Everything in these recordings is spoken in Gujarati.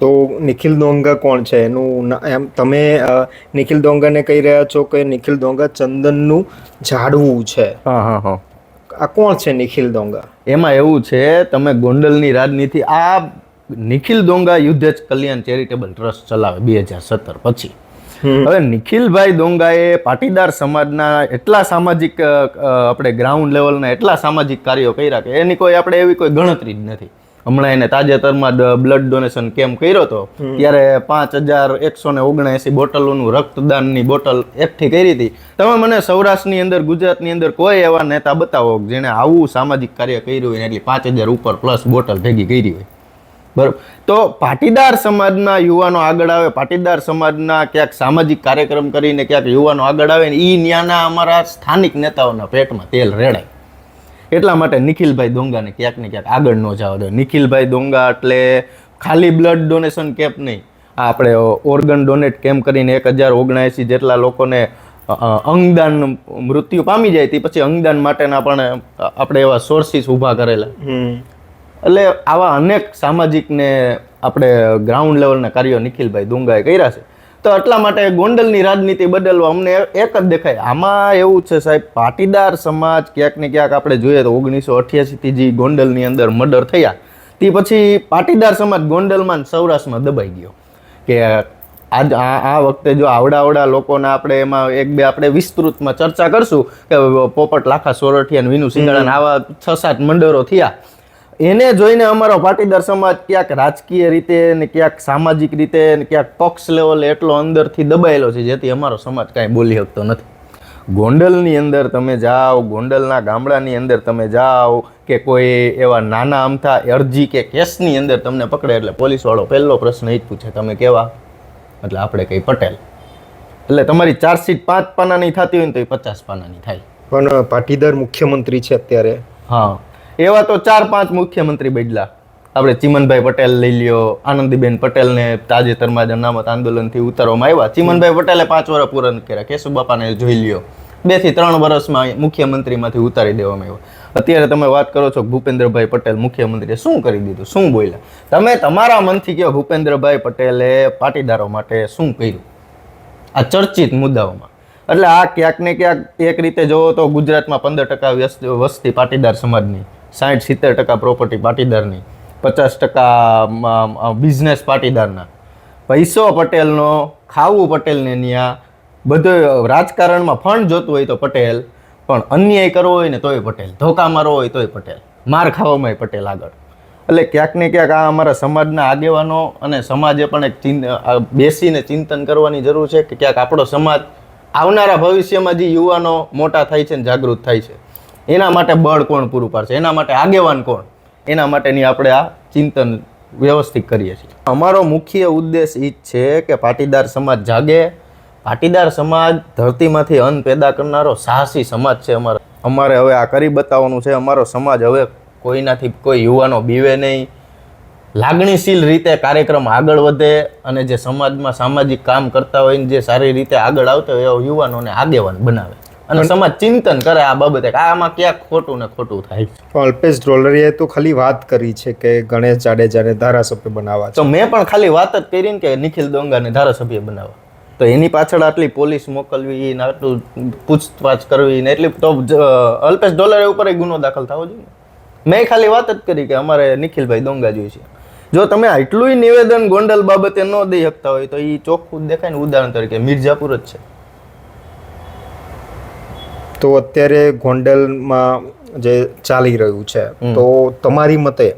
તો નિખિલ દોંગા કોણ છે? એનું એમ તમે નિખિલ દોંગાને કહી રહ્યા છો કે નિખિલ દોંગા ચંદનનું ઝાડવું છે. હા હા હા. આ કોણ છે નિખિલ દોંગા? એમાં એવું છે તમે ગોંડલની રાજનીતિ આ નિખિલ દોંગા જ કલ્યાણ ચેરિટેબલ ટ્રસ્ટ ચલાવે બે હજાર સત્તર પછી. હમ. હવે નિખિલભાઈ દોંગાએ પાટીદાર સમાજના એટલા સામાજિક આપણે ગ્રાઉન્ડ લેવલના એટલા સામાજિક કાર્યો કર્યા કે એની કોઈ આપણે એવી કોઈ ગણતરી જ નથી. હમણાં એને તાજેતરમાં બ્લડ ડોનેશન કેમ્પ કર્યો હતો ત્યારે પાંચ હજાર એકસો ને ઓગણએસી બોટલોનું રક્તદાનની બોટલ એકઠી કરી હતી. તમે મને સૌરાષ્ટ્રની અંદર ગુજરાતની અંદર કોઈ એવા નેતા બતાવો જેણે આવું સામાજિક કાર્ય કર્યું હોય એટલી પાંચ હજાર ઉપર પ્લસ બોટલ ભેગી કરી હોય? બરોબર. તો પાટીદાર સમાજના યુવાનો આગળ આવે પાટીદાર સમાજના ક્યાંક સામાજિક કાર્યક્રમ કરીને ક્યાંક યુવાનો આગળ આવે ને એ ન્યાના અમારા સ્થાનિક નેતાઓના પેટમાં તેલ રેડાય. એટલા માટે નિખિલભાઈ દોંગાને ક્યાંક ને ક્યાંક આગળ ન જવા દે. નિખિલભાઈ દોંગા એટલે ખાલી બ્લડ ડોનેશન કેમ્પ નહીં. આ આપણે ઓર્ગન ડોનેટ કેમ્પ કરીને એક હજાર ઓગણએંસી જેટલા લોકોને અંગદાન મૃત્યુ પામી જાય તે પછી અંગદાન માટેના પણ આપણે એવા સોર્સિસ ઊભા કરેલા. એટલે આવા અનેક સામાજિકને આપણે ગ્રાઉન્ડ લેવલના કાર્યો નિખિલભાઈ દુંગાએ કર્યા છે. તો એટલા માટે ગોંડલની રાજનીતિ બદલવા અમને એક જ દેખાય. આમાં એવું છે સાહેબ પાટીદાર સમાજ ક્યાંક ને ક્યાંક આપણે જોઈએ તો ઓગણીસો અઠ્યાસીથી જે ગોંડલની અંદર મર્ડર થયા તે પછી પાટીદાર સમાજ ગોંડલમાં સૌરાષ્ટ્રમાં દબાઈ ગયો. કે આજ આ આ વખતે જો આવડા આવડા લોકોના આપણે એમાં એક બે આપણે વિસ્તૃતમાં ચર્ચા કરશું કે પોપટ લાખા સોરઠિયા અને વિનુ સિંગાળા આવા છ સાત મંડળો થયા. એને જોઈને અમારો પાટીદાર સમાજ ક્યાંક રાજકીય રીતે ને ક્યાંક સામાજિક રીતે ને ક્યાંક પક્ષ લેવલે એટલો અંદરથી દબાયેલો છે જેથી અમારો સમાજ કાંઈ બોલી શકતો નથી. ગોંડલની અંદર તમે જાઓ ગોંડલના ગામડાની અંદર તમે જાઓ કે કોઈ એવા નાના અમથા અરજી કે કેસની અંદર તમને પકડે એટલે પોલીસવાળો પહેલો પ્રશ્ન એ જ પૂછે તમે કેવા? એટલે આપણે કંઈ પટેલ. એટલે તમારી ચાર્જશીટ પાંચ પાનાની થતી હોય ને તો એ પચાસ પાનાની થાય. પણ પાટીદાર મુખ્યમંત્રી છે અત્યારે. હા. એવા તો ચાર પાંચ મુખ્યમંત્રી બદલા. આપણે ચિમનભાઈ પટેલ લઈ લ્યો, આનંદીબેન પટેલને તાજેતરમાં જ અનામત આંદોલનથી ઉતારવામાં આવ્યા. ચિમનભાઈ પટેલે પાંચ વર્ષ પૂરા કર્યા કેશુબાપાને જોઈ લ્યો. બેથી ત્રણ વર્ષમાં મુખ્યમંત્રીમાંથી ઉતારી દેવામાં આવ્યો. અત્યારે તમે વાત કરો છો ભૂપેન્દ્રભાઈ પટેલ મુખ્યમંત્રીએ શું કરી દીધું, શું બોલ્યા? તમે તમારા મનથી કહો ભૂપેન્દ્રભાઈ પટેલે પાટીદારો માટે શું કર્યું? આ ચર્ચિત મુદ્દાઓમાં. એટલે આ ક્યાંક ને ક્યાંક એક રીતે જોવો તો ગુજરાતમાં પંદર ટકા વસ્તી પાટીદાર સમાજની. સાઠ સિત્તેર ટકા પ્રોપર્ટી પાટીદારની, પચાસ ટકા બિઝનેસ પાટીદારના. પૈસો પટેલનો ખાવું પટેલને ત્યાં બધું રાજકારણમાં ફંડ જોતું હોય તો પટેલ, પણ અન્યાય કરવો હોય ને તોય પટેલ, ધોકા મારવો હોય તોય પટેલ, માર ખાવામાં પટેલ આગળ. એટલે ક્યાંક ને ક્યાંક આ અમારા સમાજના આગેવાનો અને સમાજે પણ એક ચિંત બેસીને ચિંતન કરવાની જરૂર છે કે ક્યાંક આપણો સમાજ આવનારા ભવિષ્યમાં જે યુવાનો મોટા થાય છે ને જાગૃત થાય છે. એના માટે બળ કોણ પૂરું પાડશે? એના માટે આગેવાન કોણ? એના માટેની આપણે આ ચિંતન વ્યવસ્થિત કરીએ છીએ. અમારો મુખ્ય ઉદ્દેશ એ જ છે કે પાટીદાર સમાજ જાગે. પાટીદાર સમાજ ધરતીમાંથી અન્ન પેદા કરનારો સાહસી સમાજ છે અમારો. અમારે હવે આ કરી બતાવવાનું છે. અમારો સમાજ હવે કોઈનાથી કોઈ યુવાનો બીવે નહીં. લાગણીશીલ રીતે કાર્યક્રમ આગળ વધે અને જે સમાજમાં સામાજિક કામ કરતા હોય ને જે સારી રીતે આગળ આવતા હોય એવા યુવાનોને આગેવાન બનાવે. અને સમાજ ચિંતન કરે આ બાબતે કે આમાં ક્યાંક ખોટું ને ખોટું થાય અલ્પેશ ડોલરીએ તો ખાલી વાત કરી છે કે ગણેશ જાડેજાને ધારાસભ્ય બનાવવા તો મેં પણ ખાલી વાત જ કરી કે નિખિલ દોંગાને ધારાસભ્ય બનાવવા. તો એની પાછળ આટલી પોલીસ મોકલવી ને આટલું પૂછતાછ કરવી ને એટલી તો અલ્પેશ ડોલર ઉપર ગુનો દાખલ થવો જોઈએ. મેં ખાલી વાત જ કરી કે અમારે નિખિલભાઈ દોંગા જોઈએ છે. જો તમે આટલું નિવેદન ગોંડલ બાબતે ન દઈ શકતા હોય તો એ ચોખ્ખું દેખાય ને ઉદાહરણ તરીકે મિર્ઝાપુર જ છે. તો અત્યારે ગોંડલમાં જે ચાલી રહ્યું છે તો તમારી મતે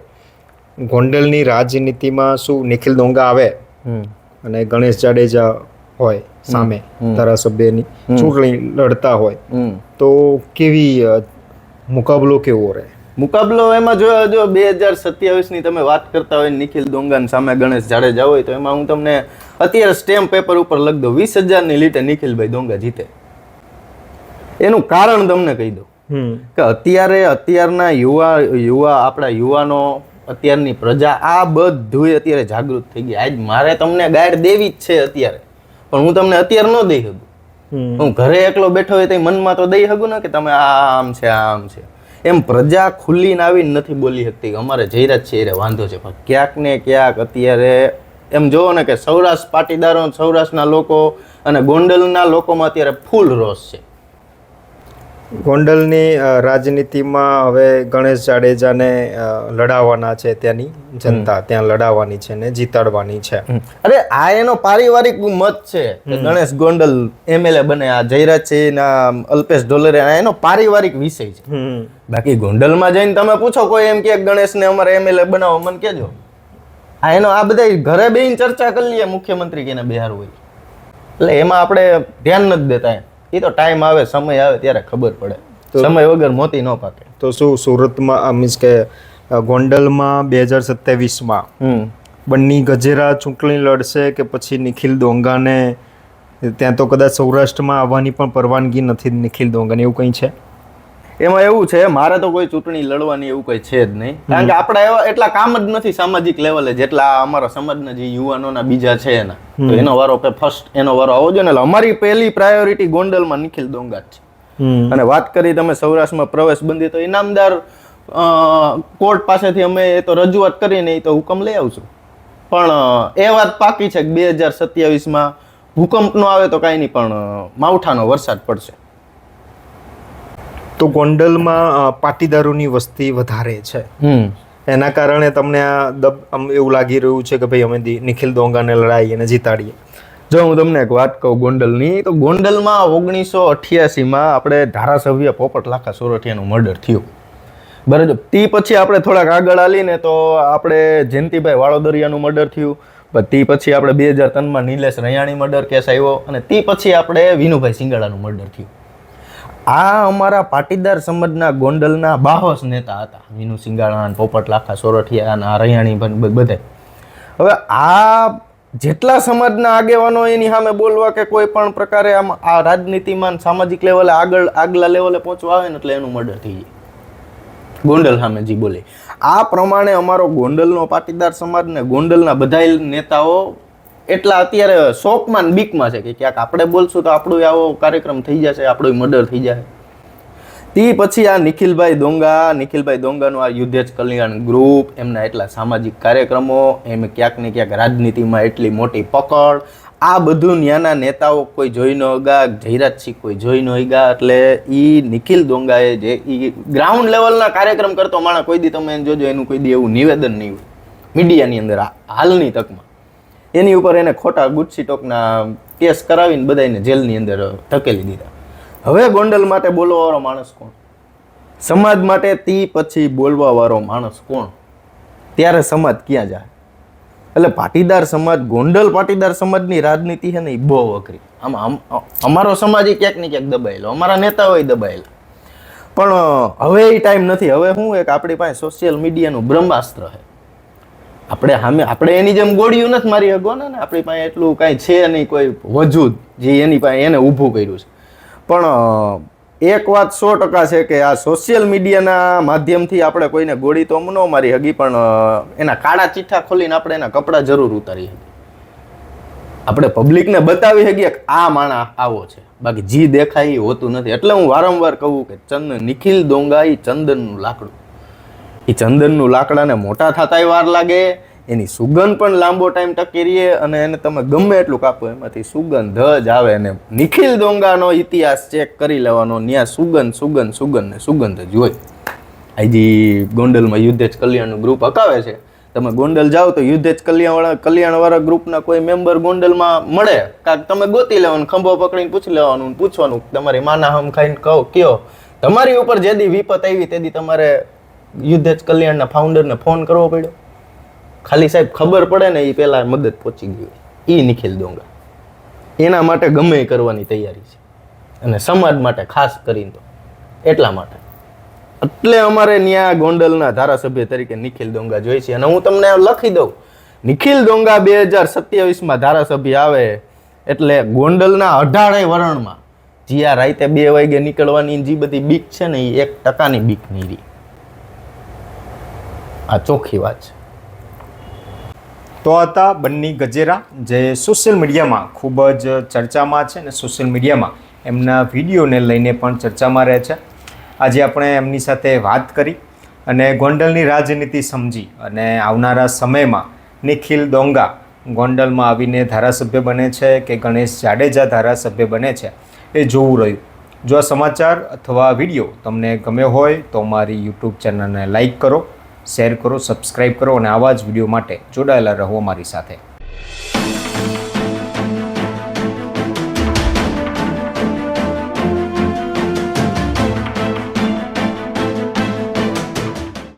ગોંડલની રાજનીતિમાં શું નિખિલ દોંગા આવે? અને ગણેશ જાડેજા હોય સામે ધારાસભ્યની ચૂંટણી લડતા હોય તો કેવી મુકાબલો કેવો રહે? મુકાબલો એમાં જો જો બે હજાર સત્યાવીસની તમે વાત કરતા હોય નિખિલ દોંગા સામે ગણેશ જાડેજા હોય તો એમાં હું તમને અત્યારે સ્ટેમ્પ પેપર ઉપર લખ દઉં. વીસ હજારની લીટે નિખિલભાઈ દોંગા જીતે. એનું કારણ તમને કહી દઉં. કે અત્યારે અત્યારના યુવા યુવા આપણા યુવાનો અત્યારની પ્રજા આ બધું અત્યારે જાગૃત થઈ ગઈ આજ મારે તમને ગાઈડ દેવી જ છે અત્યારે. પણ હું તમને અત્યારે ન દઈ શકું. હું ઘરે એકલો બેઠો હોય તો મનમાં તો દઈ શકું ને કે તમે આ આમ છે આ આમ છે. એમ પ્રજા ખુલ્લીને આવીને નથી બોલી શકતી કે અમારે જયરાજ છે એ વાંધો છે. પણ ક્યાંક ને ક્યાંક અત્યારે એમ જોવો ને કે સૌરાષ્ટ્ર પાટીદારો સૌરાષ્ટ્રના લોકો અને ગોંડલના લોકોમાં અત્યારે ફૂલ રોષ છે. ગોંડલની રાજનીતિમાં હવે ગણેશ જાડેજાને લડાવવાના છે ત્યાંની જનતા. ત્યાં લડાવવાની છે ને જીતાડવાની છે. અરે આ એનો પારિવારિક મત છે ગણેશ ગોંડલ એમએલએ બને આ જયરાજસિંહ ના અલ્પેશ ઢોલરિયા એનો પારિવારિક વિષય છે. બાકી ગોંડલમાં જઈને તમે પૂછો કોઈ એમ કે ગણેશને અમારે એમએલએ બનાવો મને કેજો આ એનો આ બધા ઘરે બેહીને ચર્ચા કરી લઈએ મુખ્યમંત્રી કેને બિહાર હોય. એટલે એમાં આપણે ધ્યાન નથી દેતા એમ. એ તો ટાઈમ આવે સમય આવે ત્યારે ખબર પડે. સમય વગર મોતી ન પાકે. તો શું સુરતમાં મીન્સ કે ગોંડલમાં બે હજાર સત્યાવીસમાં હમ. બંને ગજેરા ચૂંટણી લડશે કે પછી નિખિલ દોંગાને ત્યાં તો કદાચ સૌરાષ્ટ્રમાં આવવાની પણ પરવાનગી નથી નિખિલ દોંગાને એવું કંઈ છે? એમાં એવું છે મારે તો કોઈ ચૂંટણી લડવાની એવું કઈ છે જ નહીં. કારણ કે આપણા એવા એટલા કામ જ નથી સામાજિક લેવલે જેટલા અમારા સમાજના જે યુવાનોના બીજા છે એના. તો એનો વારો ફર્સ્ટ એનો વારો આવો જોઈએ એટલે અમારી પહેલી પ્રાયોરિટી ગોંડલમાં નિખિલ ડોંગા જ છે. અને વાત કરી તમે સૌરાષ્ટ્રમાં પ્રવેશ બંધી તો ઇનામદાર અ, કોર્ટ પાસેથી અમે એ તો રજૂઆત કરીને એ તો હુકમ લઈ આવશું. પણ એ વાત પાકી છે કે બે હજાર સત્યાવીસમાં ભૂકંપ નો આવે તો કાંઈ નહીં પણ માવઠાનો વરસાદ પડશે. તો ગોંડલમાં પાટીદારોની વસ્તી વધારે છે. હમ. એના કારણે તમને આ દબ આમ એવું લાગી રહ્યું છે કે ભાઈ અમે નિખિલ દોંગાને લડાઈ અને જીતાડીએ. જો હું તમને એક વાત કહું ગોંડલની તો ગોંડલમાં ઓગણીસો અઠ્યાસીમાં આપણે ધારાસભ્ય પોપટ લાખા સોરઠિયાનું મર્ડર થયું. બરાબર તે પછી આપણે થોડાક આગળ આલીને તો આપણે જયંતિભાઈ વાળોદરિયાનું મર્ડર થયું. તે પછી આપણે બે હજાર ત્રણમાં નિલેશ રૈયાણી મર્ડર કેસ આવ્યો અને તે પછી આપણે વિનુભાઈ સિંગાળાનું મર્ડર થયું. આ અમારા પાટીદાર સમાજના ગોંડલના બાહોશ નેતા હતા. વિનુ સિંગાળા પોપટ લાખા સોરઠિયા રૈયાણી બધે. હવે આ જેટલા સમાજના આગેવાનો એની સામે બોલવા કે કોઈ પણ પ્રકારે આમ આ રાજનીતિમાં સામાજિક લેવલે આગળ આગલા લેવલે પહોંચવા આવે ને એટલે એનું મર્ડર થઈ જાય. ગોંડલ સામે જી બોલે. આ પ્રમાણે અમારો ગોંડલનો પાટીદાર સમાજ ને ગોંડલના બધા નેતાઓ એટલા અત્યારે શોકમાં બીકમાં છે કે ક્યાંક આપણે બોલશું તો આપણું આવો કાર્યક્રમ થઈ જશે આપણો મર્ડર થઈ જાય. તે પછી આ નિખિલભાઈ દોંગા, નિખિલભાઈ દોંગાનું આ યુદ્ધેજ કલ્યાણ ગ્રુપ એમના એટલા સામાજિક કાર્યક્રમો, એમ ક્યાંક ને ક્યાંક રાજનીતિમાં એટલી મોટી પકડ. આ બધું ન્યાના નેતાઓ કોઈ જોઈ ન હગા, જયરાજસિંહ કોઈ જોઈ ન હગા, એટલે એ નિખિલ દોંગાએ જે એ ગ્રાઉન્ડ લેવલના કાર્યક્રમ કરતો માણસ, કોઈ દી તમે જોજો, એનું કોઈ દી એવું નિવેદન નહીં હોય. મીડિયાની અંદર હાલની તકમાં. એની ઉપર એને ખોટા ગુચ્છી ટોકના કેસ કરાવીને બધાને જેલની અંદર ધકેલી દીધા. હવે ગોંડલ માટે બોલવાવાળો માણસ કોણ? સમાજ માટે તી પછી બોલવાવાળો માણસ કોણ? ત્યારે સમાજ ક્યાં જાય? એટલે પાટીદાર સમાજ, ગોંડલ પાટીદાર સમાજની રાજનીતિ છે ને એ બહુ અઘરી. આમાં અમારો સમાજ એ ક્યાંક ને ક્યાંક દબાયેલો. અમારા નેતાઓ દબાયેલા. પણ હવે એ ટાઈમ નથી. હવે શું એક આપણી પાસે સોશિયલ મીડિયાનું બ્રહ્માસ્ત્ર છે. આપણે સામે આપણે એની જેમ ગોળીયું નથી મારી હગવાના ને આપણી પાસે એટલું કાંઈ છે નહીં, કોઈ વજૂદ જે એની પાસે એને ઊભું કર્યું છે. પણ એક વાત સો ટકા છે કે આ સોશિયલ મીડિયાના માધ્યમથી આપણે કોઈને ગોળી તો ન મારી હગી, પણ એના કાળા ચીઠા ખોલીને આપણે એના કપડાં જરૂર ઉતારી હગી આપણે પબ્લિકને બતાવી શકીએ કે આ માણા આવો છે. બાકી જી દેખાય એ હોતું નથી. એટલે હું વારંવાર કહું કે ચંદ નિખિલ ડોંગાઈ ચંદનનું લાકડું. એ ચંદનનું લાકડાને મોટા થતાંય વાર લાગે, એની સુગંધ પણ લાંબો ટાઈમ ટકી રહે અને એને તમે ગમે એટલું કાપો, એમાંથી સુગંધ જ આવે અને નિખિલ દોંગાનો ઇતિહાસ ચેક કરી લેવાનો ત્યાં સુગંધ સુગંધ સુગંધ ને સુગંધ જ હોય. આજી ગોંડલમાં યુદ્ધેજ કલ્યાણનું ગ્રુપ હકાવે છે. તમે ગોંડલ જાઓ તો યુદ્ધેજ કલ્યાણવાળા કલ્યાણવાળા ગ્રુપના કોઈ મેમ્બર ગોંડલમાં મળે. કાંક તમે ગોતી લેવાનું, ખંભો પકડીને પૂછી લેવાનું પૂછવાનું તમારી માના હમ ખાઈને કહો, કયો. તમારી ઉપર જે દી વિપત આવી તે દી તમારે યુદ્ધેજ કલ્યાણના ફાઉન્ડરને ફોન કરવો પડ્યો. ખાલી સાહેબ ખબર પડે ને એ પહેલાં મદદ પહોંચી ગઈ એ નિખિલ દોંગા એના માટે ગમે કરવાની તૈયારી છે. અને સમાજ માટે ખાસ કરીને તો એટલા માટે. એટલે અમારે ત્યાં ગોંડલના ધારાસભ્ય તરીકે નિખિલ ડોંગા જોઈ છે. અને હું તમને લખી દઉં. નિખિલ ડોંગા બે હજાર સત્યાવીસમાં ધારાસભ્ય આવે એટલે ગોંડલના અઢારેય વરણમાં જીયા રાતે બે વાગે નીકળવાની જે બધી બીક છે ને એ એક ટકાની બીક નહીં રહી આ ચોખ્ખી વાત છે. તો હતા બંની ગજેરા, જે સોશિયલ મીડિયામાં ખૂબ જ ચર્ચામાં છે અને સોશિયલ મીડિયામાં એમના વિડીયોને લઈને પણ ચર્ચામાં રહે છે. આજે આપણે એમની સાથે વાત કરી અને ગોંડલની રાજનીતિ સમજી અને આવનારા સમયમાં નિખિલ દોંગા ગોંડલમાં આવીને ધારાસભ્ય બને છે કે ગણેશ જાડેજા ધારાસભ્ય બને છે એ જોવું રહ્યું. જો આ સમાચાર અથવા વીડિયો તમને ગમ્યો હોય તો મારી યુટ્યુબ ચેનલને લાઈક કરો શેર કરો સબસ્ક્રાઈબ કરો અને આવા જ વીડિયો માટે જોડાયેલા રહો અમારી સાથે.